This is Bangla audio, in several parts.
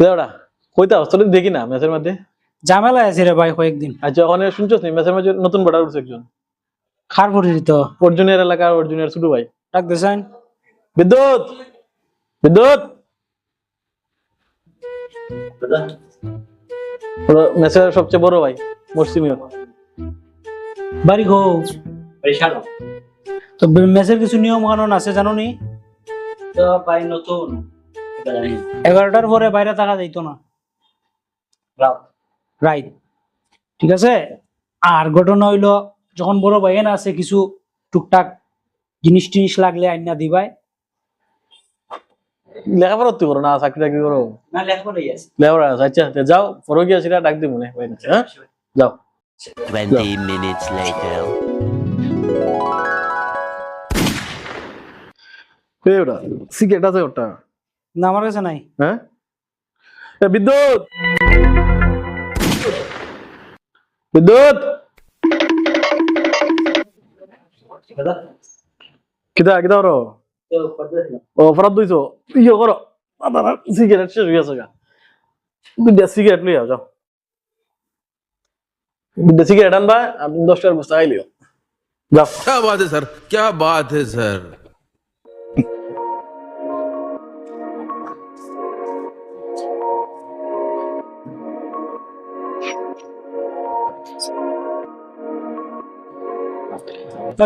দেওড়া কইতা হস্তলে দেখি না ম্যাচের মধ্যে? ঝামেলা আছে রে ভাই কয়েকদিন। আচ্ছা ওখানে শুনছস নি ম্যাচের মাঝে নতুন বড় উঠছে একজন। খার পরিচিত? অর্জুনের এলাকার অর্জুনের ছোট ভাই। ডাক দেছেন বিদ্যুৎ! বিদ্যুৎ! ম্যাচের সবচেয়ে বড় ভাই মরসিমিও বাড়ি গো। তো মেসের কিছু নিয়ম কানুন আছে জানো নি? তো ভাই নতুন। এটা জানি না। এগারোটার পরে বাইরে থাকা যাইতো না। রাইট ঠিক আছে? আর ঘটনা হইল যখন বড় ভাই না আছে কিছু টুকটাক জিনিস টিনিস লাগলে আইনা দিবাই লেখাপড়া তুই করো না চাকরি টাকরি করো। না লেখাপড়া আচ্ছা যাও পরে গিয়ে সেটা ডাক দিব হ্যাঁ? যাও। 20 minutes later. এই ওটা সিগারেট আছে ওটা। না আমার কাছে নাই হ্যাঁ এ বিদ্যুৎ বিদ্যুৎ কিতা কিতা করো তো করতেছি না। ও অপরাধ দইছো ইয়ে করো দাদা সিগারেট শেষ হয়ে গেছে গা দুইটা সিগারেট লইয়া যাও দুইটা সিগারেট আনবা আপনি দশটার বস্তা আইলিও যাও क्या बात है सर क्या बात है सर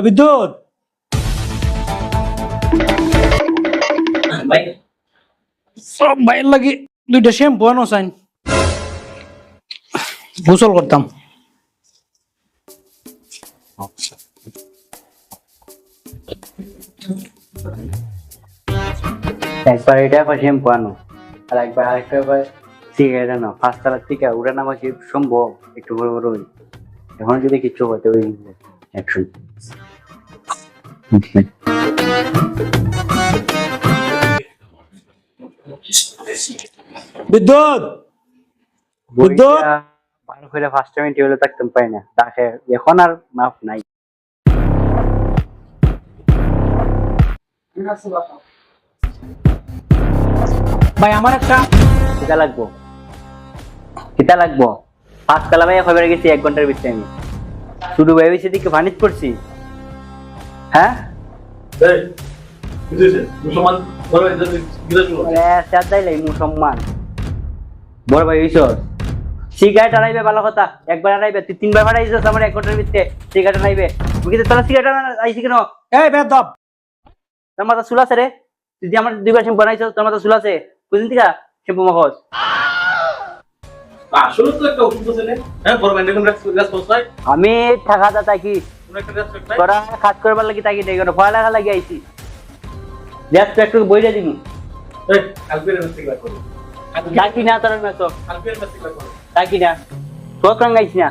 বিদ্যুৎ! সব ভাইয়ের লাগি দুইটা শ্যাম্পু আনো চাইন গোসল করতাম। একবার এটা শ্যাম্পু আনো আর একবার আরেকটা একবার সিগারেট আনো পাঁচতলার থেকে উড়ে নামা কি সম্ভব? একটু বড় বড় ওই এখন যদি কিছু হতে ওই অ্যাকশন বিদ্যুৎ! বিদ্যুৎ! ভালো করে ফার্স্ট টাইম টেবিলে থাকতাম পাই না। তাকে এখন আর মাফ নাই। ভাই আমার একটা লাগবো। কিতা লাগবো। পাঁচ কালা ভাই খবর গেছি এক ঘণ্টার ভিতরে আমি। শুধু ভাই হয়েছে দিকে ভানিত করছি। হ্যাঁ? মুসলমান? বড় ভাই সিগারেট আনাইবে ভালো কথা। একবার আনাইবে তুই তিনবার বাড়াইছিস আমার এক ঘণ্টার ভিতরে। সিগারেট আনাইবে তুই কিন্তু তোরা সিগারেট আইছি কেন? এই বেদব! তোর মাথা চুল আছে রে? তুই যে আমার দুইবার শ্যাম্পু বানাইছ তোর মাথা চুল আছে। বুঝলি থেকে শ্যাম্পু মাখস আমি থাকা যা তাকি তোরা কাজ করবার লাগি তাকি দেই কোনো পড়ালেখা লাগি আইছি। দেখ একটু বইটা দিবি। তাকি না তোর মেসো তাকি না। তোর রঙ গাইছি না।